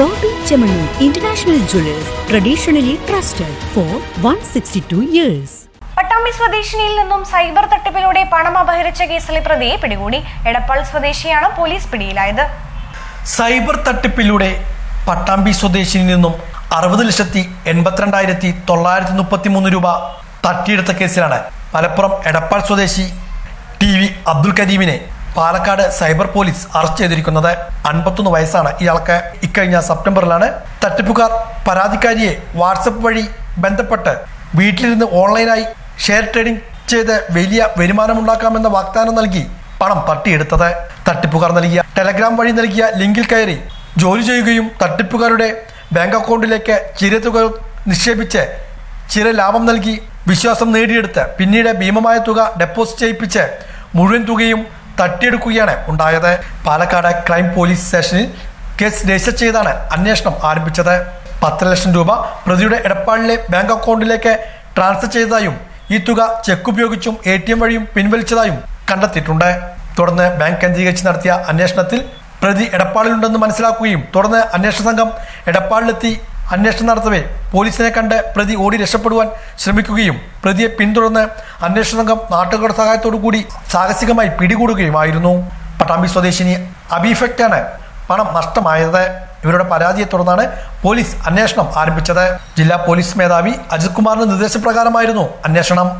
Bobby jewellers traditionally trusted for one sixty 162 years Pattambi സ്വദേശിനിയിൽ നിന്നും cyber തട്ടിപ്പിലൂടെ പണം അപഹരിച്ച കേസിലെ പ്രതിയെ പിടികൂടി. എടപ്പാൾ സ്വദേശിയാണ് പോലീസ് പിടിയിലായത്. സൈബർ തട്ടിപ്പിലൂടെ പട്ടാമ്പി സ്വദേശിനിൽ നിന്നും അറുപത് ലക്ഷത്തി എൺപത്തിരണ്ടായിരത്തി തൊള്ളായിരത്തി മുപ്പത്തി മൂന്ന് രൂപ തട്ടിയെടുത്ത കേസിലാണ്. മലപ്പുറം എടപ്പാൾ സ്വദേശി ടി വി അബ്ദുൽ കരീമിനെ പാലക്കാട് സൈബർ പോലീസ് അറസ്റ്റ് ചെയ്തിരിക്കുന്നത് അൻപത്തൊന്ന് വയസ്സാണ് ഇയാൾക്ക്. ഇക്കഴിഞ്ഞ സെപ്റ്റംബറിലാണ് തട്ടിപ്പുകാർ പരാതിക്കാരിയെ വാട്സപ്പ് വഴി ബന്ധപ്പെട്ട് വീട്ടിലിരുന്ന് ഓൺലൈനായി ഷെയർ ട്രേഡിംഗ് ചെയ്ത് വലിയ വരുമാനമുണ്ടാക്കാമെന്ന വാഗ്ദാനം നൽകി പണം തട്ടിയെടുത്തത്. തട്ടിപ്പുകാർ നൽകിയ ടെലഗ്രാം വഴി നൽകിയ ലിങ്കിൽ കയറി ജോലി ചെയ്യുകയും തട്ടിപ്പുകാരുടെ ബാങ്ക് അക്കൗണ്ടിലേക്ക് ചില തുക നിക്ഷേപിച്ച് ചില ലാഭം നൽകി വിശ്വാസം നേടിയെടുത്ത് പിന്നീട് ഭീമമായ തുക ഡെപ്പോസിറ്റ് ചെയ്യിപ്പിച്ച് മുഴുവൻ തുകയും തട്ടിയെടുക്കുകയാണ് ഉണ്ടായത്. പാലക്കാട് ക്രൈം പോലീസ് സ്റ്റേഷനിൽ കേസ് രജിസ്റ്റർ ചെയ്താണ് അന്വേഷണം ആരംഭിച്ചത്. പത്ത് ലക്ഷം രൂപ പ്രതിയുടെ എടപ്പാളിലെ ബാങ്ക് അക്കൗണ്ടിലേക്ക് ട്രാൻസ്ഫർ ചെയ്തതായും ഈ തുക ചെക്ക് ഉപയോഗിച്ചും എ ടി എം വഴിയും പിൻവലിച്ചതായും കണ്ടെത്തിയിട്ടുണ്ട്. തുടർന്ന് ബാങ്ക് കേന്ദ്രീകരിച്ച് നടത്തിയ അന്വേഷണത്തിൽ പ്രതി എടപ്പാളിലുണ്ടെന്ന് മനസ്സിലാക്കുകയും തുടർന്ന് അന്വേഷണ സംഘം എടപ്പാളിലെത്തി അന്വേഷണം നടത്തവേ. പോലീസിനെ കണ്ട് പ്രതി ഓടി രക്ഷപ്പെടുവാൻ ശ്രമിക്കുകയും പ്രതിയെ പിന്തുടർന്ന് അന്വേഷണ സംഘം നാട്ടുകാരുടെ സഹായത്തോടു കൂടി സാഹസികമായി പിടികൂടുകയുമായിരുന്നു. പട്ടാമ്പി സ്വദേശിനി അബീഫക്റ്റാണ് പണം നഷ്ടമായത്. ഇവരുടെ പരാതിയെ തുടർന്നാണ് പോലീസ് അന്വേഷണം ആരംഭിച്ചത്. ജില്ലാ പോലീസ് മേധാവി അജിത് കുമാറിന്റെ നിർദ്ദേശപ്രകാരമായിരുന്നു അന്വേഷണം.